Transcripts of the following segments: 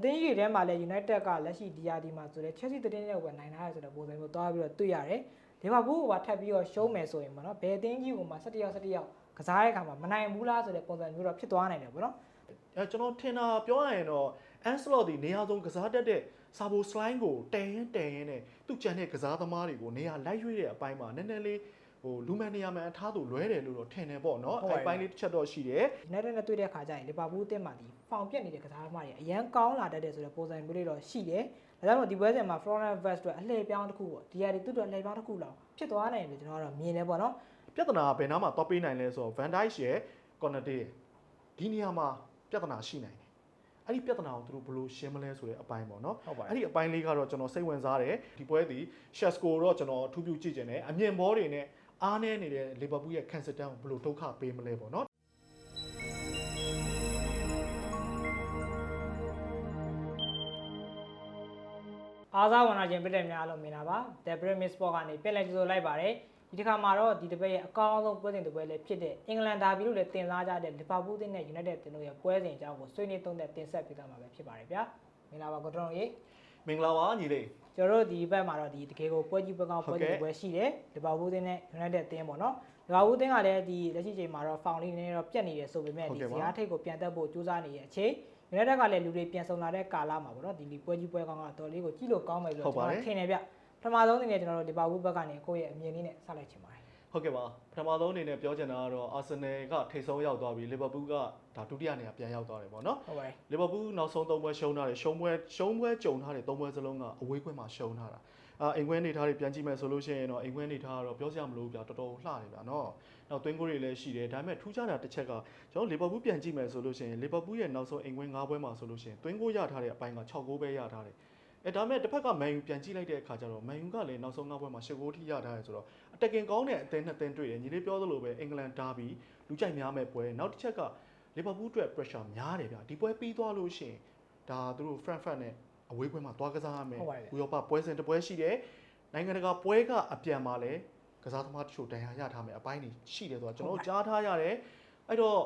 အသင်းကြီးတွေထဲမှာလည်း United ကလက်ရှိ DRD မှာဆိုတော့ Chelsea တင်းနဲ့ပဲနိုင်ထားရဆိုတဲ့ပုံစံမျိုးသွားပြီးတော့တွေ့ရတယ်လီဗာပူးကထပ်ပြီးတော့ရှုံးမယ်ဆိုရင်ပေါ့နော်ဘယ်အသင်းကြီးကိုမှ17ယောက်17ယောက်ကစားတဲ့အခါမှာမနိုင်ဘူးလားဆိုတဲ့ပုံစံမျိုးတော့ဖြစ်သွားနိုင်တယ်ပေါ့နော်အဲကျွန်တော်ထင်တာပြောရရင်တော့ Anslot ဒီနေရာဆုံးကစားတတ်တဲ့ Sabo Slime ကိုတန်ရင်တန်ရင်နဲ့သူ့ကြံတဲ့ကစားသမားတွေကိုနေရာလိုက်ရွေးတဲ့အပိုင်းမှာနည်းနည်းလေး ဟိုလူမှန်နေရာမှန်အထားသူလွဲတယ်လို့တော့ထင်တယ်ပေါ့နော်အဲပိုင်းလေးတစ်ချက်တော့ရှိတယ် United နဲ့တွေ့တဲ့အခါကျရင်လီဗာပူးအသင်းမှာဒီဖောင်ပြက်နေတဲ့ကစားသမားတွေအရန်ကောင်းလာတတ်တယ်ဆိုတဲ့ပုံစံမျိုးလေးတော့ရှိတယ်ဒါကြောင့်မို့ဒီပွဲစဉ်မှာ Florian Vest အတွက်အလှည့်ပြောင်းတစ်ခုပေါ့ DRD သူ့အတွက်အလှည့်ပြောင်းတစ်ခုလောက်ဖြစ်သွားနိုင်တယ်လို့ကျွန်တော်ကတော့မြင်တယ်ပေါ့နော်ပြဿနာကဘယ်နားမှာတော့ပေးနိုင်လဲဆိုတော့ Van Dijk ရဲ့ Konate ရဲ့ဒီနေရာမှာပြဿနာရှိနိုင်တယ်အဲ့ဒီပြဿနာကိုသူတို့ဘယ်လိုရှင်းမလဲဆိုတဲ့အပိုင်းပေါ့နော်ဟုတ်ပါအဲ့ဒီအပိုင်းလေးကတော့ကျွန်တော်စိတ်ဝင်စားတယ်ဒီပွဲဒီ Shesko တော့ကျွန်တော်အထူးပြုကြည့်ကျင်တယ်အမြင်ဘောတွေနဲ့ အားနည်းနေတဲ့ Liverpool ရဲ့ Kansas Town ကိုဘယ်လိုဒုက္ခပေးမလဲပေါ့နော်အားစားဝန်နာခြင်းပြည့်တဲ့များလို့မြင်တာပါ The Premier Sport ကနေပြန်လည်ကြိုဆိုလိုက်ပါတယ်ဒီတစ်ခါမှာတော့ဒီတစ်ပတ်ရဲ့အကောင်းဆုံးပွဲစဉ်တစ်ပွဲလည်းဖြစ်တဲ့အင်္ဂလန်ဒါဘီလို့လည်းတင်စားကြတဲ့လီဗာပူးအသင်းနဲ့ United တင်တို့ရဲ့ပွဲစဉ်အကြောင်းကိုဆွေးနွေးသုံးသပ်တင်ဆက်ပေးသွားမှာပဲဖြစ်ပါတယ်ဗျာမင်္ဂလာပါကိုတော်ရေ မင်္ဂလာပါညီလေး ကျွန်တော်တို့ဒီဘက်မှာတော့ဒီတကယ်ကိုပွဲကြီးပွဲကောင်းဟုတ်ပွဲကဲ့စဉ်တစ်ပွဲရှိတယ်လီဗာပူးအသင်းနဲ့ United အသင်းပေါ့နော်လီဗာပူးအသင်းကလည်းဒီလက်ရှိချိန်မှာတော့ foul လေးနည်းနည်းတော့ပြတ်နေတယ်ဆိုပေမဲ့ဟုတ်ဒီကဲ့ပါဇီယာထိတ်ကိုပြန်တက်ဖို့ကြိုးစားနေတဲ့အချိန် United ကလည်းလူတွေပြန်ဆုံလာတဲ့ကာလမှာပေါ့နော်ဒီလီပွဲကြီးပွဲကောင်းကတော့လေးကိုကြည့်လို့ကောင်းမယ်လို့ဟုတ်ကျွန်ပါတယ်တော်ထင်တယ်ဗျပထမဆုံးအနေနဲ့ကျွန်တော်တို့လီဗာပူးဘက်ကနေကိုယ့်ရဲ့အမြင်လေးနဲ့ဆက်လိုက်ချင်ပါတယ် ဟုတ်ကဲ့ပါပထမဆုံးအနေနဲ့ပြောချင်တာကတော့ Arsenal ကထိပ်ဆုံးရောက်သွားပြီ Liverpool ကဒါဒုတိယနေရာပြန်ရောက်သွားတယ်ပေါ့နော်ဟုတ်ပါတယ်လီဗာပူးနောက်ဆုံး၃ပွဲရှုံးထားတယ်ရှုံးပွဲရှုံးပွဲကြုံထားတယ်၃ပွဲစလုံးကအဝေးကွင်းမှာရှုံးထားတာအာအိမ်ခွဲနေထားတွေပြန်ကြည့်မယ်ဆိုလို့ရှိရင်တော့အိမ်ခွဲနေထားကတော့ပြောစရာမလိုဘူးဗျာတော်တော်လှတယ်ဗျာနော်နောက်သွင်းကိုတွေလည်းရှိတယ်ဒါပေမဲ့ထူးခြားတာတစ်ချက်ကကျွန်တော်လီဗာပူးပြန်ကြည့်မယ်ဆိုလို့ရှိရင်လီဗာပူးရဲ့နောက်ဆုံးအိမ်ခွဲ၅ပွဲမှာဆိုလို့ရှိရင်သွင်းကိုရထားတဲ့အပိုင်းက6ဂိုးပဲရထားတယ်အဲဒါပေမဲ့တစ်ဖက်ကမန်ယူပြန်ကြည့်လိုက်တဲ့အခါကျတော့မန်ယူကလည်းနောက်ဆုံး၅ပွဲမှာ၈ဂိုးထိရထားတယ်ဆိုတော့အ တက်ကင်ကောင်းတဲ့အသင်းနှစ်သင်းတွေ့တယ်ညီလေးပြောသလိုပဲအင်္ဂလန်ဒါဘီလူကြိုက်များမဲ့ပွဲနောက်တစ်ချက်ကလီဗာပူးအတွက် pressure များတယ်ဗျာဒီပွဲပြီးသွားလို့ရှိရင်ဒါသူတို့ Frankfurt နဲ့အဝေးပွဲမှာတွားကစားရမယ်ဟုတ်ပါတယ်ဥရောပပွဲစဉ်တစ်ပွဲရှိတယ်နိုင်ငံတကာပွဲကအပြန်မှာလည်းကစားသမားတချို့တန်ရာရထားမယ်အပိုင်းတွေရှိတယ်ဆိုတော့ကျွန်တော်တို့ကြားထားရတယ်အဲ့တော့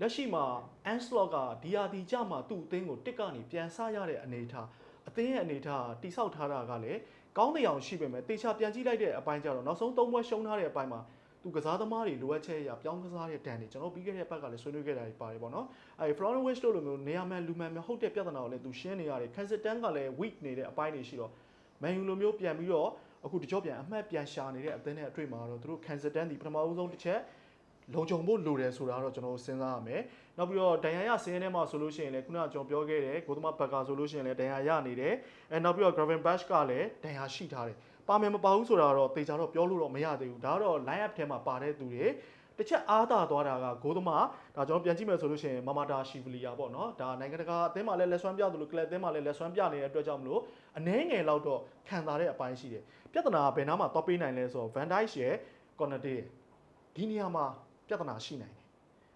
လက်ရှိမှာ Anslot က DRD ကြမှာသူ့အသင်းကိုတစ်ကနေပြန်ဆရတဲ့အနေအထားအသင်းရဲ့အနေအထားတိဆောက်ထားတာကလည်း ကောင်းတဲ့အောင်ရှိပေမဲ့တေချာပြန်ကြည့်လိုက်တဲ့အပိုင်းကျတော့နောက်ဆုံး၃ပွဲရှုံးထားတဲ့အပိုင်းမှာသူကစားသမားတွေလိုအပ်ချက်အရပြောင်းကစားတဲ့တန်တွေကျွန်တော်ပြီးခဲ့တဲ့ဘက်ကလည်းဆွေးနွေးခဲ့တာတွေပါတယ်ပေါ့နော်အဲ Florian Wirtz တို့လိုမျိုးနေရာမှန်လူမှန်မှန်ဟုတ်တဲ့ပြဿနာကိုလည်းသူရှင်းနေရတယ် Kansas ကလည်း weak နေတဲ့အပိုင်းတွေရှိတော့ Man U လိုမျိုးပြန်ပြီးတော့အခုတကြောပြန်အမှတ်ပြန်ရှာနေတဲ့အသင်းနဲ့အတွေ့မှာတော့သူတို့ Kansas ဒီပထမဦးဆုံးတစ်ချက် လုံခြုံဖို့လိုတယ်ဆိုတာတော့ကျွန်တော်တို့စဉ်းစားရမယ်။နောက်ပြီးတော့ဒဏ်ရာရဆင်းရဲထဲမှာဆိုလို့ရှိရင်လည်းခုနကကျွန်တော်ပြောခဲ့တယ်ဂိုသမဘက်ကာဆိုလို့ရှိရင်လည်းဒဏ်ရာရနေတယ်။အဲနောက်ပြီးတော့ Graven Bash ကလည်းဒဏ်ရာရှိထားတယ်။ပါမယ်မပါဘူးဆိုတာတော့တေချာတော့ပြောလို့တော့မရသေးဘူး။ဒါကတော့ line up ထဲမှာပါတဲ့သူတွေတစ်ချက်အားသာသွားတာကဂိုသမဒါကျွန်တော်ပြန်ကြည့်မယ်ဆိုလို့ရှိရင်မမတာရှီဗလီယာပေါ့နော်ဒါနိုင်ငံတကာအသင်းမှာလည်းလက်ဆွမ်းပြသလိုကလပ်အသင်းမှာလည်းလက်ဆွမ်းပြနေတဲ့အတွက်ကြောင့်မလို့အနှဲငယ်လောက်တော့ခံစားတဲ့အပိုင်းရှိတယ်ပြဿနာကဘယ်နားမှာတော့ပေးနိုင်လဲဆိုတော့ Van Dijk ရဲ့ Konate ရဲ့ဒီနေရာမှာ ပြဿနာရှိနိုင်တယ်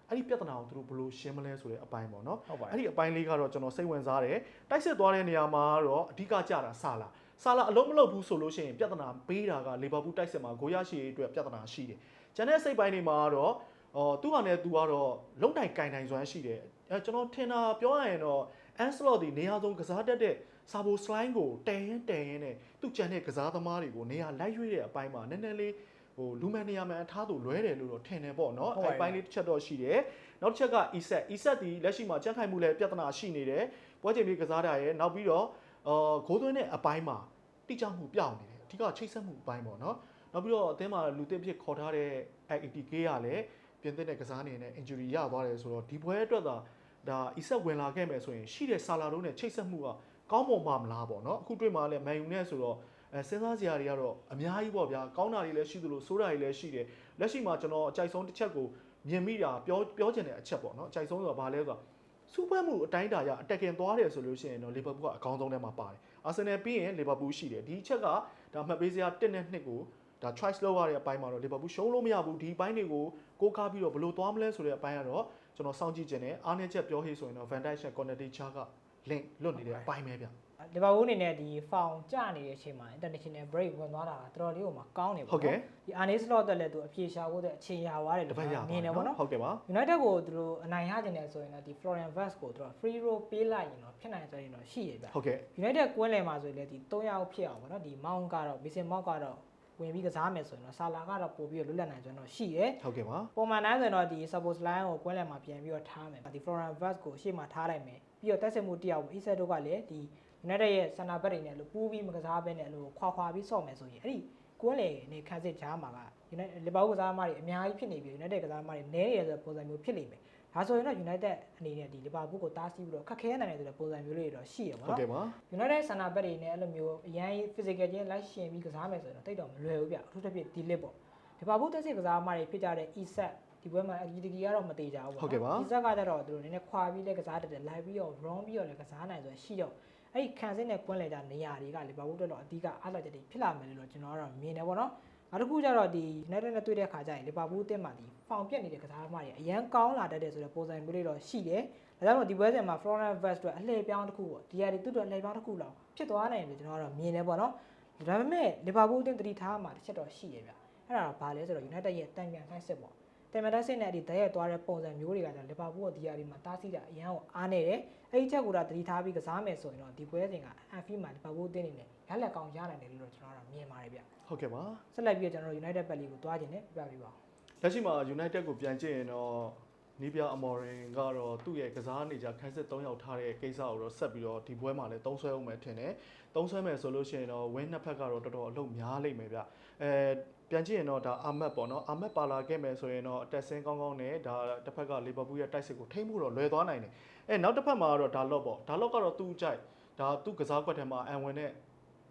အဲ့ဒီပြဿနာကိုသူတို့ဘယ်လိုရှင်းမလဲဆိုတဲ့အပိုင်းပေါ့နော်ဟုတ်ပါတယ်အဲ့ဒီအပိုင်းလေးကတော့ကျွန်တော်စိတ်ဝင်စားတယ်တိုက်စစ်သွားတဲ့နေရာမှာတော့အဓိကကြတာဆာလာဆာလာအလုံးမလုံးဘူးဆိုလို့ရှိရင်ပြဿနာပေးတာကလီဗာပူးတိုက်စစ်မှာဂိုးရရှိရေးအတွက်ပြဿနာရှိတယ်ကျန်တဲ့စိတ်ပိုင်းတွေမှာကတော့အော်သူ့ဟာနဲ့သူကတော့လုံတိုင်ကင်တိုင်စွမ်းရှိတယ်အဲကျွန်တော်ထင်တာပြောရရင်တော့ Anslot ဒီနေရာဆုံးကစားတတ်တဲ့ Sabo Slime ကိုတန်ရင်တန်ရင်နဲ့သူ့ကြံတဲ့ကစားသမားတွေကိုနေရာလိုက်ရွေးတဲ့အပိုင်းမှာနည်းနည်းလေး ဟိုလူမှန်နေရာမှန်အထားသူလွဲတယ်လို့တော့ထင်တယ်ပေါ့နော်ဟုတ်ပါအဲရဲ့ပိုင်းလေးတစ်ချက်တော့ရှိတယ်နောက်တစ်ချက်က ESET ESET ဒီလက်ရှိမှာကြက်ခိုင်မှုလည်းပြဿနာရှိနေတယ်ပွဲချိန်ပြီးကစားတာရဲ့နောက်ပြီးတော့အာဂိုးသွင်းတဲ့အပိုင်းမှာတိကျမှုပြောင်းနေတယ်အဓိကချိတ်ဆက်မှုအပိုင်းပေါ့နော်နောက်ပြီးတော့အသင်းမှာလူသစ်ဖြစ်ခေါ်ထားတဲ့ ATK ကလည်းပြင်သစ်တဲ့ကစားနေနဲ့ injury ရသွားတယ်ဆိုတော့ဒီပွဲအတွက်သာဒါ ESET ဝင်လာခဲ့မယ်ဆိုရင်ရှိတဲ့ဆာလာတို့နဲ့ချိတ်ဆက်မှုကကောင်းမွန်ပါမလားပေါ့နော်အခုတွေ့မှာလည်းမန်ယူနဲ့ဆိုတော့ အဲစဉ်းစားစရာတွေကတော့အများကြီးပေါ့ဗျာကောင်းတာတွေလည်းရှိသလိုဆိုးတာတွေလည်းရှိတယ်လက်ရှိမှာကျွန်တော်အကြိုက်ဆုံးတစ်ချက်ကိုမြင်မိတာပြောပြောချင်တဲ့အချက်ပေါ့နော်အကြိုက်ဆုံးဆိုတာဘာလဲဆိုတော့စူးပွဲမှုအတိုင်းတာရအတက်ကင်သွားတယ်ဆိုလို့ရှိရင်တော့လီဗာပူးကအကောင်းဆုံးထဲမှာပါတယ်အာဆင်နယ်ပြီးရင်လီဗာပူးရှိတယ်ဒီအချက်ကဒါမှတ်ပေးစရာ1နဲ့2ကိုဒါ choice လုပ်ရတဲ့အပိုင်းမှာတော့လီဗာပူးရှုံးလို့မရဘူးဒီဘိုင်းတွေကိုကိုးကားပြီးတော့ဘယ်လိုသွားမလဲဆိုတဲ့အပိုင်းကတော့ကျွန်တော်စောင့်ကြည့်ခြင်းနဲ့အားနည်းချက်ပြောဟေးဆိုရင်တော့ Van Dijk နဲ့ Konate ချာက link လွတ်နေတဲ့အပိုင်းပဲဗျအ လီဗာပူးအနေနဲ့ဒီဖောင်ကျနေတဲ့အချိန်မှာ international break ဝင်သွားတာကတော်တော်လေးကိုမှကောင်းနေဟုတ်ကဲ့ဒီ Arne Slot တက်လည်းသူအပြေရှာဖို့တဲ့အခြေရသွားတယ်တလို့ပတ်ရပါမြင်တယ်ပေါ့နော်ဟုတ်ကဲ့ပါ United ကိုသူတို့အနိုင်ရကျင်တယ်ဆိုရင်တော့ဒီ Florian Wirtz ကိုသူတို့ free roll ပေးလိုက်ရင်တော့ဖြစ်နိုင်ဆိုရင်တော့ရှိရပြဟုတ်ကဲ့ United ကွင်းလယ်မှာဆိုရင်လည်းဒီ3ယောက်ဖြစ်အောင်ပေါ့နော်ဒီ Mount ကတော့ Mason Mount ကတော့ဝင်ပြီးကစားမယ်ဆိုရင်တော့ Salah ကတော့ပို့ပြီးတော့လွတ်လပ်နိုင်ဆိုရင်တော့ရှိရဲဟုတ်ကဲ့ပါပုံမှန်တိုင်းဆိုရင်တော့ဒီ suppose line ကိုကွင်းလယ်မှာပြန်ပြီးတော့ထားမယ်ဒီ Florian Wirtz ကိုရှေ့မှာထားလိုက်မယ်ပြီးတော့တက်စစ်မှုတစ်ယောက် Isak တို့ကလည်းဒီ United ရဲ့ center back တွေနဲ့လို့ပူးပြီးမကစားဘဲနဲ့လို့ခွာခွာပြီးဆော့မယ်ဆိုရင်အဲ့ဒီကွင်းလယ်နေခန်းစစ်ကြားမှာက United လီဗာပူးကစားသမားတွေအများကြီးဖြစ်နေပြီ United ကစားသမားတွေနည်းနေရတဲ့ပုံစံမျိုးဖြစ်နေမယ်ဒါဆိုရင်တော့ United အနေနဲ့ဒီလီဗာပူးကိုတားဆီးပြီးတော့ခက်ခဲနိုင်တယ်ဆိုတဲ့ပုံစံမျိုးလေးတွေတော့ရှိရပါဟုတ်တော့ကဲ့ပါ United center back တွေနဲ့အဲ့လိုမျိုးအရင် physical ချင်းလိုက်ရှင်ပြီးကစားမယ်ဆိုရင်တော့တိတ်တော့မလွယ်ဘူးဗျအထူးသဖြင့်ဒီ list ပေါ့ဒီပါဘူးတက်စစ်ကစားသမားတွေဖြစ်ကြတဲ့ Isak ဒီဘက်မှာ EDG ကတော့မသေးကြဘူးပေါ့ဟုတ်ကဲ့ပါ Isak ကကြတော့သူတို့နည်းနည်းခွာပြီးလဲကစားတတ်တယ်လိုက်ပြီးတော့ wrong ပြီးတော့လည်းကစားနိုင်ဆိုရင်ရှိတော့ အဲ့ဒီခံစစ်နဲ့ကွင်းလေကြနေရာတွေကလီဗာပူးတက်တော့အဓိကအားလာချက်တွေဖြစ်လာမယ်လို့ကျွန်တော်ကတော့မြင်တယ်ပေါ့နော်နောက်တစ်ခုကျတော့ဒီ United နဲ့တွေ့တဲ့ခါကျရင်လီဗာပူးအသင်းမှာဒီဖောင်ပြက်နေတဲ့ကစားသမားတွေအရန်ကောင်းလာတတ်တယ်ဆိုတဲ့ပုံစံမျိုးလေးတော့ရှိတယ်ဒါကြောင့်မို့ဒီပွဲစဉ်မှာ Florian Wirtz အတွက်အလှည့်ပြောင်းတစ်ခုပေါ့ဒီဟာတွေသူ့အတွက်အလှည့်ပြောင်းတစ်ခုလောက်ဖြစ်သွားနိုင်တယ်ကျွန်တော်ကတော့မြင်တယ်ပေါ့နော်ဒါပေမဲ့လီဗာပူးအသင်းတတိထားမှာတစ်ချက်တော့ရှိရဗျအဲ့ဒါကဘာလဲဆိုတော့ United ရဲ့တန်ပြန်ဆိုင်စစ်ပေါ့ တန်ပြန်ဆိုင်စစ်နဲ့ဒီတရက်သွားတဲ့ပုံစံမျိုးတွေကကြာလီဗာပူးကဒီဟာတွေမှာတားဆီးတာအရန်ကိုအားနေတယ်အဲ့ဒီချက်ကိုတော့တတိထားပြီးကစားမယ်ဆိုရင်တော့ဒီပွဲစဉ်ကအန်ဖီမှာလီဗာပူးအသင်းနေနဲ့ရလက်ကောင်ရနိုင်တယ်လို့တော့ကျွန်တော်ကတော့မြင်ပါတယ်ဗျဟုတ်ကဲ့ပါဆက်လက်ပြီးတော့ကျွန်တော်တို့ United Bally ကိုတွားခြင်းနဲ့ပြပြပါအောင်လက်ရှိမှာ United ကိုပြန်ကြည့်ရင်တော့ နီးပြအမော်ရင်ကတော့သူ့ရဲ့ကစားနေကြခန်းစစ်3ယောက်ထားတဲ့ကိစ္စကိုတော့ဆက်ပြီးတော့ဒီပွဲမှာလည်းသုံးဆွဲအောင်မယ်ထင်တယ်။သုံးဆွဲမယ်ဆိုလို့ရှိရင်တော့ win နှစ်ဖက်ကတော့တော်တော်အလုံးများလိမ့်မယ်ဗျ။အဲပြန်ကြည့်ရင်တော့ဒါအာမတ်ပေါ့နော်အာမတ်ပါလာခဲ့မယ်ဆိုရင်တော့အတက်ဆင်းကောင်းကောင်းနဲ့ဒါတစ်ဖက်ကလီဗာပူးရဲ့တိုက်စစ်ကိုထိမ့်မှုတော့လွယ်သွားနိုင်တယ်။အဲနောက်တစ်ဖက်မှာကတော့ဒါလော့ပေါ့ဒါလော့ကတော့သူ့ကြိုက်ဒါသူ့ကစားကွက်ထဲမှာအန်ဝင်နဲ့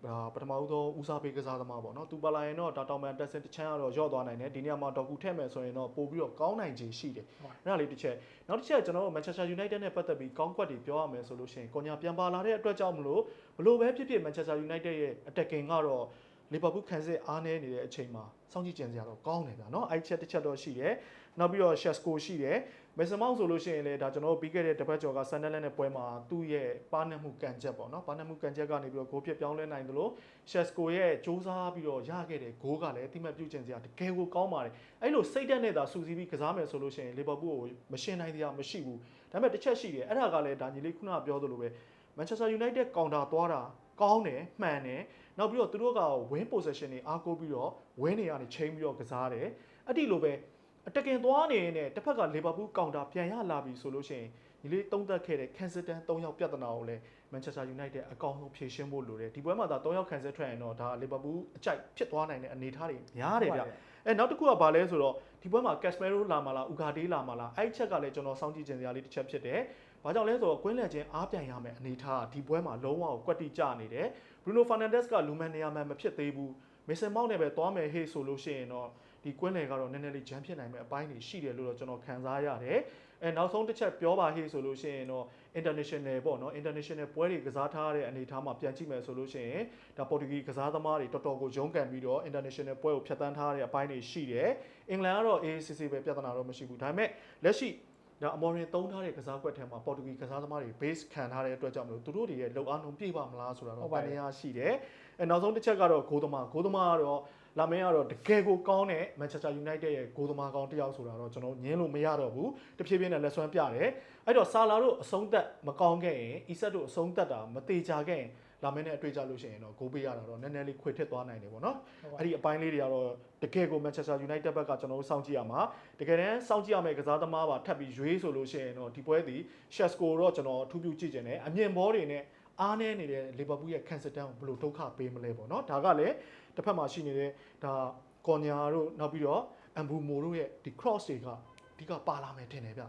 ဒါပထမဦးဆုံးဦးစားပေးကစားသမားပေါ့နော်သူပါလာရင်တော့ဒါတောင်ပန်တက်ဆင်တစ်ချမ်းကတော့ရော့သွားနိုင်တယ်ဒီနေရာမှာဒေါက်ကူထည့်မယ်ဆိုရင်တော့ပို့ပြီးတော့ကောင်းနိုင်ခြေရှိတယ်ဟုတ်အဲ့ဒါလေးတစ်ချက်နောက်တစ်ချက်ကျွန်တော်တို့ Manchester United နဲ့ပတ်သက်ပြီးကောင်းကွက်တွေပြောရမယ်ဆိုလို့ရှိရင်ကော်ညာပြန်ပါလာတဲ့အတွက်ကြောင့်မလို့ဘလို့ပဲဖြစ်ဖြစ် Manchester United ရဲ့ attacking ကတော့ Liverpool ခံစစ်အားနည်းနေတဲ့အချိန်မှာစောင့်ကြည့်ကြံစရာတော့ကောင်းတယ်ဗျာနော်အဲ့ဒီချက်တစ်ချက်တော့ရှိတယ်နောက်ပြီးတော့ Shesko ရှိတယ် Mason Mount ဆိုလို့ရှိရင်လည်းဒါကျွန်တော်တို့ပြီးခဲ့တဲ့တပတ်ကျော်က Sunderland နဲ့ပွဲမှာသူ့ရဲ့ပါနတ်မှုကန်ချက်ပေါ့နော်ပါနတ်မှုကန်ချက်ကနေပြီးတော့ဂိုးပြစ်ပြောင်းလဲနိုင်သလို Shesko ရဲ့စူးစမ်းပြီးတော့ရခဲ့တဲ့ဂိုးကလည်းအတိမတ်ပြုတ်ကျင်စရာတကယ်ကိုကောင်းပါတယ်အဲ့လိုစိတ်ဓာတ်နဲ့သာစူးစီးပြီးကစားမယ်ဆိုလို့ရှိရင် Liverpool ကိုမရှင်းနိုင်သေးတာမရှိဘူးဒါပေမဲ့တစ်ချက်ရှိတယ်အဲ့ဒါကလည်းဒါညီလေးခုနကပြောသလိုပဲ Manchester United ကောင်တာသွားတာကောင်းတယ်မှန်တယ် နောက်ပြီးတော့သူတို့က win possession တွေအားကိုးပြီးတော့ win တွေကနေချိန်ပြီးတော့ကစားတယ်အဲ့ဒီလိုပဲအတက်ကင်သွားနေရင်တစ်ဖက်က Liverpool ကောင်တာပြန်ရလာပြီဆိုလို့ရှိရင်ညီလေးတုံးသက်ခဲ့တဲ့ Kensington 3ယောက်ပြဿနာကိုလည်း Manchester United အကောင်းဆုံးဖြေရှင်းဖို့လိုတယ်ဒီပွဲမှာဒါ3ယောက်ခံစစ်ထွက်ရင်တော့ဒါ Liverpool အကြိုက်ဖြစ်သွားနိုင်တဲ့အနေအထားတွေများတယ်ဗျအဲနောက်တစ်ခုကဘာလဲဆိုတော့ဒီပွဲမှာ Casemiro လာမလား Ugarte လာမလားအဲ့ဒီချက်ကလည်းကျွန်တော်စောင့်ကြည့်ခြင်းစရာလေးတစ်ချက်ဖြစ်တယ်။ ဘာကြောင့်လဲဆိုတော့ကွင်းလည်ချင်းအားပြန်ရမယ်အနေထားကဒီပွဲမှာလုံးဝကိုကွက်တိကျနေတယ်။ Bruno Fernandes ကလူမန်နေရာမှန်မဖြစ်သေးဘူး။ Mason Mount နဲ့ပဲသွားမယ်ဟေ့ဆိုလို့ရှိရင်တော့ဒီကွင်းလည်ကတော့နည်းနည်းလေးဂျမ်းဖြစ်နိုင်မယ့်အပိုင်းတွေရှိတယ်လို့တော့ကျွန်တော်ခံစားရတယ်။အဲနောက်ဆုံးတစ်ချက်ပြောပါဟေ့ဆိုလို့ရှိရင်တော့ international ပေါ့နော် international ပွဲတွေကစားထားတဲ့အနေအထားမှာပြန်ကြည့်မယ်ဆိုလို့ရှိရင်ဒါပေါ်တူဂီကစားသမားတွေတော်တော်ကိုရုန်းကန်ပြီးတော့ international ပွဲကိုဖျက်ဆီးထားတဲ့အပိုင်းတွေရှိတယ်။အင်္ဂလန်ကတော့ AACC ပဲပြဿနာတော့မရှိဘူး။ဒါပေမဲ့လက်ရှိ ဒါအမော်ရင်သုံးထားတဲ့ကစားကွက်ထဲမှာပေါ်တူဂီကစားသမားတွေ base ခံထားတဲ့အတွက်ကြောင့်မလို့သူတို့တွေရဲ့လုံအားလုံးပြည့်ပါမလားဆိုတာတော့ဗန်နေရရှိတယ်။အဲနောက်ဆုံးတစ်ချက်ကတော့ဂိုးသမားဂိုးသမားကတော့လာမင်းကတော့တကယ်ကိုကောင်းတဲ့ Manchester United ရဲ့ဂိုးသမားကောင်းတစ်ယောက်ဆိုတာတော့ကျွန်တော်ညင်းလို့မရတော့ဘူး။တဖြည်းဖြည်းနဲ့လက်ဆွမ်းပြတယ်။အဲ့တော့ဆာလာတို့အဆုံးသက်မကောင်းခဲ့ရင်အီဆက်တို့အဆုံးသက်တာမသေးကြခဲ့ရင် လာမင်းနဲ့အတွေ့အကြလို့ရှိရင်တော့ဂိုးပေးရတာတော့နည်းနည်းလေးခွေထစ်သွားနိုင်တယ်ပေါ့နော်။အဲ့ဒီအပိုင်းလေးတွေကတော့တကယ်ကို Manchester United ဘက်ကကျွန်တော်တို့စောင့်ကြည့်ရမှာတကယ်တမ်းစောင့်ကြည့်ရမယ့်ကစားသမားပါထပ်ပြီးရွေးဆိုလို့ရှိရင်တော့ဒီပွဲသည် Shesko တော့ကျွန်တော်အထူးပြုကြည့်ခြင်းနဲ့အမြင်ဘောတွေနဲ့အားနည်းနေတဲ့ Liverpool ရဲ့ Kansas Town ကိုဘယ်လိုဒုက္ခပေးမလဲပေါ့နော်ဒါကလည်းတစ်ဖက်မှာရှိနေတဲ့ဒါကော်ညာတို့နောက်ပြီးတော့အမ်ဘူမိုတို့ရဲ့ဒီ cross တွေကအဓိကပါလာမယ်ထင်တယ်ဗျ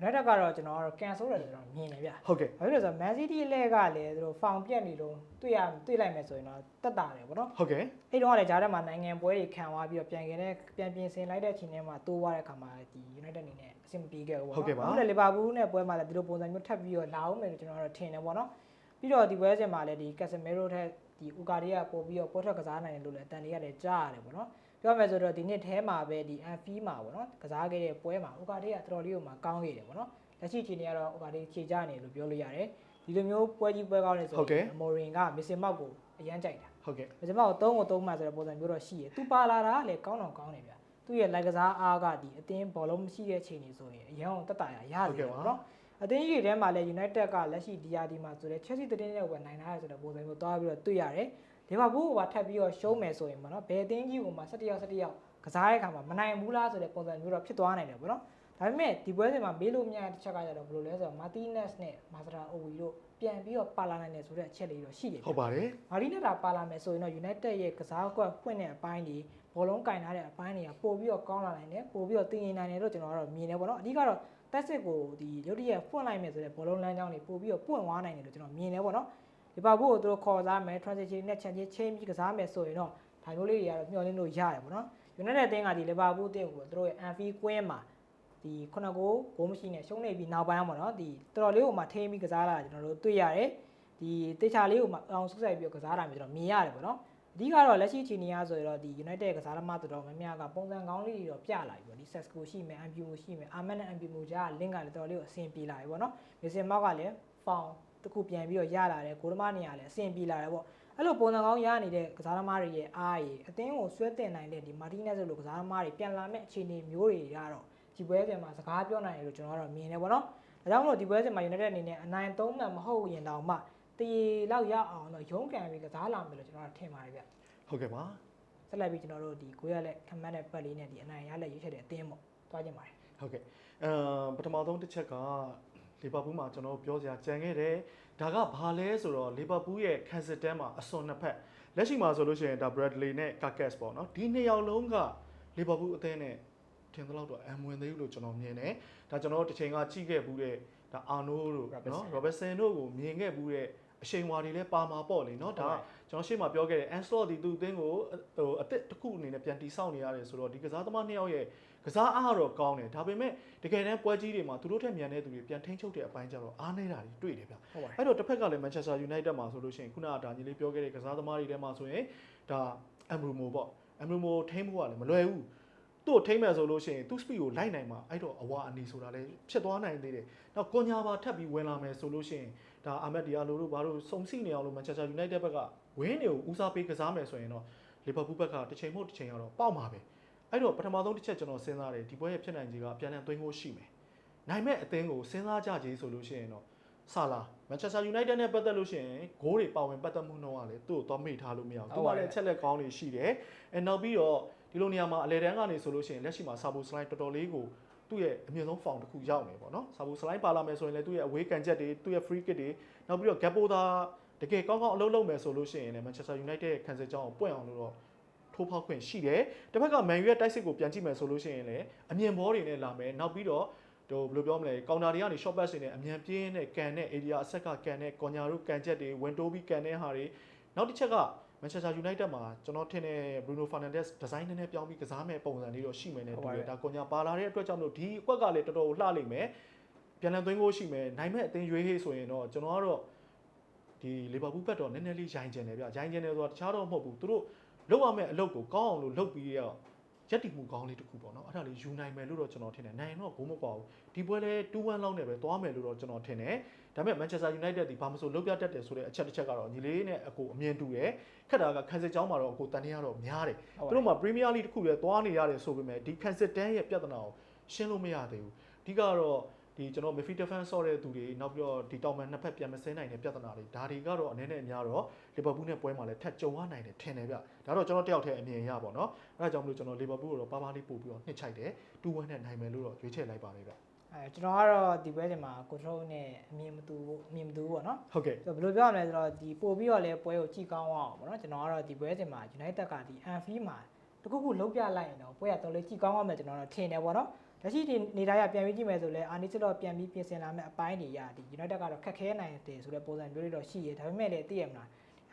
United ကတော့ကျွန်တော်ကတော့ cancel တယ်ကျွန်တော်မြင်တယ်ဗျဟုတ်ကဲ့ ဘာဖြစ်လို့လဲဆိုတော့ Man City အလဲကလည်းသူတို့ဖောင်ပြက်နေလို့တွေ့ရတွေ့လိုက်မယ်ဆိုရင်တော့တက်တာတယ်ဗောနော်ဟုတ်ကဲ့အဲ့တော့ကလည်းဂျားထဲမှာနိုင်ငံပွဲတွေခံသွားပြီးတော့ပြန်กินတဲ့ပြန်ပြင်ဆင်လိုက်တဲ့အချိန်ထဲမှာတိုးသွားတဲ့အခါမှာဒီ United အနေနဲ့အဆင်မပြေခဲ့ဘူးဗောဟုတ်ကဲ့ပါအခုလည်း Liverpool နဲ့ပွဲမှာလည်းဒီလိုပုံစံမျိုးထပ်ပြီးတော့လာအောင်မယ်လို့ကျွန်တော်တို့ထင်တယ်ဗောနော်ပြီးတော့ဒီပွဲစဉ်မှာလည်းဒီ Casemiro ထက်ဒီ Ugarte ကပို့ပြီးတော့ပွဲထွက်ကစားနိုင်တယ်လို့လည်းအတန်တွေကလည်းကြားရတယ်ဗောနော် ပြောမယ်ဆိုတော့ဒီနှစ်ထဲမှာပဲဒီ Anfield မှာဗောနော်ကစားခဲ့တဲ့ပွဲမှာ Ugarte ကတော်တော်လေးကိုမှကောင်းခဲ့တယ်ဗောနော်လက်ရှိအချိန်တွေကတော့ Ugarte ခြေကြနေလို့ပြောလို့ရတယ်ဒီလိုမျိုးပွဲကြီးပွဲကောင်းနေဆိုဟုတ်ကဲ့မော်ရင်ကမစ်စင်မောက်ကိုအရန်ကြိုက်တာဟုတ်ကဲ့မစ်စင်မောက်ကို3ကို3မှဆိုတဲ့ပုံစံမျိုးတော့ရှိရယ်သူပါလာတာကလည်းကောင်းတော့ကောင်းတယ်ဗျသူ့ရဲ့လိုက်ကစားအားကဒီအတင်းဘောလုံးမရှိတဲ့အချိန်ကြီးဆိုရင်အရန်အောင်တက်တာရရတယ်ပေါ့နော်အတင်းကြီးထဲမှာလည်း United ကလက်ရှိ DRD မှာဆိုတဲ့ Chelsea တင်းနဲ့ပဲနိုင်ထားရဆိုတဲ့ပုံစံမျိုးသွားပြီးတော့တွေ့ရတယ် လီဗာပူးကပါထပ်ပြီးတော့ရှုံးမယ်ဆိုရင်ပေါ့နော်ဘယ်အတင်းကြီးကိုမှ17ယောက်17ယောက်ကစားတဲ့အခါမှာမနိုင်ဘူးလားဆိုတဲ့ပုံစံမျိုးတော့ဖြစ်သွားနိုင်တယ်ပေါ့နော်ဒါပေမဲ့ဒီပွဲစဉ်မှာမေးလို့မရတဲ့တစ်ချက်ကကြတော့ဘယ်လိုလဲဆိုတော့မာတီနက်စ်နဲ့မာစတာအိုဝီတို့ပြန်ပြီးတော့ပါလာနိုင်တယ်ဆိုတဲ့အချက်လေးတော့ရှိတယ်ဟုတ်ပါတယ်မာတီနက်တာပါလာမယ်ဆိုရင်တော့ United ရဲ့ကစားကွက်ဖွင့်တဲ့အပိုင်းတွေဘောလုံးကင်ထားတဲ့အပိုင်းတွေကပို့ပြီးတော့ကောင်းလာနိုင်တယ်ပို့ပြီးတော့တင်ရင်နိုင်တယ်လို့ကျွန်တော်ကတော့မြင်တယ်ပေါ့နော်အဓိကတော့တက်စစ်ကိုဒီရုတ်တရက်ဖွင့်လိုက်မယ်ဆိုတဲ့ဘောလုံးလမ်းကြောင်းတွေပို့ပြီးတော့ပွင့်သွားနိုင်တယ်လို့ကျွန်တော်မြင်တယ်ပေါ့နော် ဒီပါဘူးကိုသူတို့ခေါ်စားမယ် transition နဲ့ change change ပြီးကစားမယ်ဆိုရင်တော့ဒါမျိုးလေးတွေကတော့မျှော်လင့်လို့ရတယ်ပေါ့နော် United အသင်းကဒီ Liverpool အသင်းကိုသူတို့ရဲ့ Anfield ကွင်းမှာဒီခုနကိုဂိုးမရှိနဲ့ရှုံးနေပြီးနောက်ပိုင်းမှာနော်ဒီတော်တော်လေးကိုမှထိန်းပြီးကစားလာတာကျွန်တော်တို့တွေ့ရတယ်ဒီတေချာလေးကိုမှအောင်ဆုပ်ဆိုင်ပြီးတော့ကစားတာမျိုးကျွန်တော်မြင်ရတယ်ပေါ့နော်အဓိကတော့လက်ရှိချီနီယာဆိုရင်တော့ဒီ United ကစားသမားတော်တော်များများကပုံစံကောင်းလေးတွေတော့ပြလာပြီပေါ့ဒီ Sesco ရှိမယ် Ambu ရှိမယ် Ahmed နဲ့ Ambu ကြားက link ကလည်းတော်တော်လေးကိုအဆင်ပြေလာပြီပေါ့နော် Mason Mount ကလည်း foul တစ်ခုပြန်ပြီးတော့ရလာတယ်ဂိုးသမားနေရာလည်းအဆင်ပြေလာတယ်ပေါ့အဲ့လိုပုံစံကောင်းရနေတဲ့ကစားသမားတွေရဲ့အားရည်အသင်းကိုဆွဲတင်နိုင်တဲ့ဒီ Martinez လိုကစားသမားတွေပြန်လာမဲ့အခြေအနေမျိုးတွေကတော့ဒီပွဲစဉ်မှာစကားပြောနိုင်တယ်လို့ကျွန်တော်ကတော့မြင်တယ်ပေါ့နော်။ဒါကြောင့်မလို့ဒီပွဲစဉ်မှာ United အနေနဲ့အနိုင်သုံးမှန်မဟုတ်ရင်တောင်မှတရေလောက်ရအောင်တော့ရုန်းကန်ပြီးကစားလာမယ်လို့ကျွန်တော်ကထင်ပါတယ်ဗျ။ဟုတ်ကဲ့ပါဆက်လက်ပြီးကျွန်တော်တို့ဒီကိုရလက်ခမန်းတဲ့ပတ်လေးနဲ့ဒီအနိုင်ရလက်ရွေးချယ်တဲ့အသင်းပေါ့။တွားကြည့်ပါတယ်ဟုတ်ကဲ့အဲပထမဆုံးတစ်ချက်က လီဗာပူးမှာကျွန်တော်ပြောစရာကြံခဲ့တယ်ဒါကဘာလဲဆိုတော့လီဗာပူးရဲ့ခံစစ်တန်းမှာအစွန်နှစ်ဖက်လက်ရှိမှာဆိုလို့ရှိရင်ဒါ Bradley နဲ့ Carcass ပေါ့နော်ဒီနှစ်ယောက်လုံးကလီဗာပူးအသင်းနဲ့ထင်သလောက်တော့အံဝင်သေးဘူးလို့ကျွန်တော်မြင်တယ်ဒါကျွန်တော်တစ်ချိန်ကကြည့်ခဲ့ဘူးတဲ့ဒါအာနိုတို့နော် Robertson တို့ကိုမြင်ခဲ့ဘူးတဲ့အချိန်ဝါတွေလည်းပါမှာပေါ့လေနော်ဒါကျွန်တော်ရှေ့မှာပြောခဲ့တယ် Anslot ဒီသူအသင်းကိုဟိုအစ်စ်တစ်ခုအနေနဲ့ပြန်တီဆောက်နေရတယ်ဆိုတော့ဒီကစားသမားနှစ်ယောက်ရဲ့ ကစားအားတော့ကောင်းတယ်ဒါပေမဲ့တကယ်တမ်းပွဲကြီးတွေမှာသူတို့ထက်မြန်တဲ့သူတွေပြန်ထိန်းချုပ်တဲ့အပိုင်းကျတော့အားနေတာတွေတွေ့တယ်ဗျ။ဟုတ်ပါတယ်အဲ့တော့တစ်ဖက်ကလည်း Manchester United မှာဆိုလို့ရှိရင်ခုနကဒါညီလေးပြောခဲ့တဲ့ကစားသမားတွေထဲမှာဆိုရင်ဒါ Embrumo ပေါ့ Embrumo ထိန်းဖို့ကလည်းမလွယ်ဘူးသူ့ကိုထိန်းမယ်ဆိုလို့ရှိရင်သူ့ speed ကိုလိုက်နိုင်မှာအဲ့တော့အဝါအနီဆိုတာလည်းဖြစ်သွားနိုင်သေးတယ်။နောက်ကွန်ညာပါထပ်ပြီးဝင်လာမယ်ဆိုလို့ရှိရင်ဒါအာမက်ဒီယာလိုတို့ဘာလို့စုံစီနေအောင်လို့ Manchester United ဘက်ကဝင်းတွေကိုဦးစားပေးကစားမယ်ဆိုရင်တော့ Liverpool ဘက်ကတစ်ချိန်မဟုတ်တစ်ချိန်ကတော့ပေါက်မှာပဲ။ အဲ့တော့ပထမဆုံးတစ်ချက်ကျွန်တော်စဉ်းစားတယ်ဒီပွဲရဲ့ဖြစ်နိုင်ခြေကအပြန်အလှန်သွင်းဖို့ရှိမယ်။နိုင်မဲ့အသင်းကိုစဉ်းစားကြကြည့်ဆိုလို့ရှိရင်တော့ဆာလာ Manchester United နဲ့ပတ်သက်လို့ရှိရင်ဂိုးတွေပါဝင်ပတ်သက်မှုနှုန်းကလည်းသူ့ကိုသွားမိထားလို့မရဘူး။သူကလည်းချက်လက်ကောင်းတွေရှိတယ်။အဲနောက်ပြီးတော့ဒီလိုနေရာမှာအလဲတန်းကနေဆိုလို့ရှိရင်လက်ရှိမှာ Sabo Slide တော်တော်လေးကိုသူ့ရဲ့အမြင့်ဆုံး form တစ်ခုရောက်နေပေါ့နော်။ Sabo Slide ပါလာမယ်ဆိုရင်လည်းသူ့ရဲ့အဝေးကန်ချက်တွေသူ့ရဲ့ free kick တွေနောက်ပြီးတော့ Gappo သာတကယ်ကောင်းကောင်းအလုပ်လုပ်မယ်ဆိုလို့ရှိရင်လည်း Manchester United ရဲ့ခံစစ်ကြောင်းကိုပွင့်အောင်လို့တော့ ထိုးဖောက်ခွင့်ရှိတယ်။တစ်ဖက်က Man U ရဲ့တိုက်စစ်ကိုပြန်ကြည့်မယ်ဆိုလို့ရှိရင်လည်းအမြင့်ဘောတွေနဲ့လာမယ်။နောက်ပြီးတော့ဟိုဘယ်လိုပြောမလဲကောင်တာတွေကနေ short pass တွေနဲ့အမြန်ပြေးနဲ့ကန်တဲ့ area အဆက်ကကန်တဲ့ကွန်ညာတို့ကန်ချက်တွေဝင်တိုးပြီးကန်တဲ့ဟာတွေနောက်တစ်ချက်က Manchester United မှာကျွန်တော်ထင်တယ် Bruno Fernandes ဒီဇိုင်းနည်းနည်းပြောင်းပြီးကစားမဲ့ပုံစံလေးတော့ရှိမယ်နဲ့တူတယ်ဒါကွန်ညာပါလာတဲ့အတွက်ကြောင့်မလို့ဒီအကွက်ကလည်းတော်တော်လှလိမ့်မယ်ပြန်လည်သွင်းဖို့ရှိမယ်နိုင်မဲ့အသင်းရွေးဟေးဆိုရင်တော့ကျွန်တော်ကတော့ဒီလီဗာပူးဘက်တော့နည်းနည်းလေးရိုင်းကျင်တယ်ဗျရိုင်းကျင်တယ်ဆိုတာတခြားတော့မဟုတ်ဘူးသူတို့ လုပ်ရမယ့်အလုပ်ကိုကောင်းအောင်လို့လုပ်ပြီးတော့ရက်တည်မှုကောင်းလေးတစ်ခုပေါ့နော်အဲ့ဒါလေးယူနိုင်မယ်လို့တော့ကျွန်တော်ထင်တယ်နိုင်ရင်တော့ဘိုးမကွာဘူးဒီပွဲလဲ2-1လောက်နဲ့ပဲသွားမယ်လို့တော့ကျွန်တော်ထင်တယ်ဒါပေမဲ့ Manchester United ဒီဘာမဆိုလုပ်ပြတတ်တယ်ဆိုတဲ့အချက်တစ်ချက်ကတော့ညီလေးနဲ့အကိုအမြင်တူတယ်ခက်တာကခန်းစစ်ကြောင်းမှာတော့အကိုတန်တရားတော့များတယ်။ဟုတ်သူပါတို့မှာ Premier League တစ်ခုလည်းသွားနေရတယ်ဆိုပေမဲ့ဒီ Kansas တန်းရဲ့ပြဿနာကိုရှင်းလို့မရသေးဘူးအဓိကတော့ ဒီကျွန်တော် midfield defense ဆော့တဲ့သူတွေနောက်ပြီးတော့ဒီတောင်ပန်နှစ်ဖက်ပြန်မစဲနိုင်တဲ့ပြဿနာတွေဒါတွေကတော့အနေနဲ့အများတော့ Liverpool နဲ့ပွဲမှာလည်းထပ်ကြုံရနိုင်တယ်ထင်တယ်ဗျဒါတော့ကျွန်တော်တယောက်တည်းအမြင်ရပါတော့အဲဒါကြောင့်မလို့ကျွန်တော် Liverpool ကိုတော့ပါးပါးလေးပို့ပြီးတော့နှစ်ချိုက်တယ်2-1နဲ့နိုင်မယ်လို့တော့ရွေးချယ်လိုက်ပါတယ်ဗျအဲကျွန်တော်ကတော့ဒီပွဲစဉ်မှာ control နဲ့အမြင်မတူဘူးအမြင်မတူဘူးပေါ့နော်ဟုတ်ကဲ့ဆိုတော့ဘယ်လိုပြောရမလဲဆိုတော့ဒီပို့ပြီးတော့လဲပွဲကိုကြည့်ကောင်းအောင်ပေါ့နော်ကျွန်တော်ကတော့ဒီပွဲစဉ်မှာ United ကဒီ Anfield မှာတခုခုလုံးပြလိုက်ရင်တော့ပွဲကတော်လေးကြည့်ကောင်းအောင်မယ်ကျွန်တော်တို့ထင်တယ်ပေါ့နော် လက်ရှိဒီနေသားရပြန်ပြီးကြည့်မယ်ဆိုလဲအာနီစစ်တော့ပြန်ပြီးပြင်ဆင်လာမယ့်အပိုင်းတွေရဒီ United ကတော့ခက်ခဲနိုင်တယ်ဆိုတဲ့ပုံစံမျိုးလေးတော့ရှိရဒါပေမဲ့လည်းသိရမလား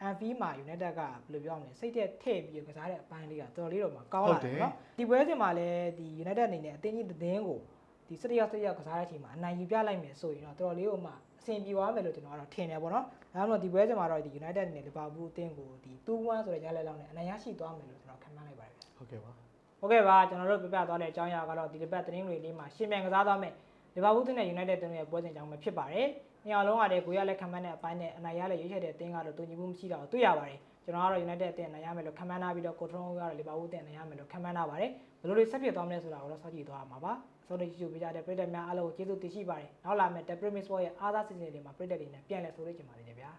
Anfield မှာ United ကဘယ်လိုပြောရမလဲစိတ်သက်ထည့်ပြီးကစားတဲ့အပိုင်းလေးကတော်တော်လေးတော့မှကောင်းလာတယ်နော်ဒီပွဲစဉ်မှာလည်းဒီ United အနေနဲ့အသင်းကြီးသတင်းကိုဒီစတယောက်စတယောက်ကစားတဲ့အချိန်မှာအနိုင်ယူပြလိုက်မယ်ဆိုရင်တော့တော်တော်လေးကိုမှအဆင်ပြေသွားမယ်လို့ကျွန်တော်ကတော့ထင်တယ်ပေါ့နော်။ဒါမှမဟုတ်ဒီပွဲစဉ်မှာတော့ဒီ United အနေနဲ့ Liverpool အသင်းကိုဒီ2-1ဆိုတဲ့ရလဒ်လောက်နဲ့အနိုင်ရရှိသွားမယ်လို့ကျွန်တော်ခန့်မှန်းလိုက်ပါတယ်ဗျ။ဟုတ်ကဲ့ပါ ဟုတ်ကဲ့ပါကျွန်တော်တို့ပြပြသွားတဲ့အကြောင်းအရာကတော့ဒီတစ်ပတ်သတင်းတွေလေးမှာရှင်းမြန်ကစားသွားမယ် Liverpool အသင်းနဲ့ United အသင်းရဲ့ပွဲစဉ်အကြောင်းပဲဖြစ်ပါတယ်။ညောင်လုံးကလည်းကိုရလက်ခံမှန်းတဲ့အပိုင်းနဲ့အနိုင်ရလက်ရွေးချယ်တဲ့အသင်းကတော့တူညီမှုမရှိတာကိုတွေ့ရပါတယ်ကျွန်တော်ကတော့ United အသင်းအနိုင်ရမယ်လို့ခံမှန်းထားပြီးတော့ကိုထရုံးကတော့လီဗာပူးအသင်းအနိုင်ရမယ်လို့ခံမှန်းထားပါတယ်ဘယ်လိုတွေဆက်ဖြစ်သွားမလဲဆိုတာကိုတော့စောင့်ကြည့်သွားမှာပါအဆုံးထိကြည့်ကြည့်ပေးကြတဲ့ပရိသတ်များအားလုံးကိုကျေးဇူးတင်ရှိပါတယ်နောက်လာမယ့် The Premier Sport ရဲ့အားသာစီစဉ်တွေမှာပရိသတ်တွေနဲ့ပြန်လည်ဆိုရချင်ပါတယ်ဗျာ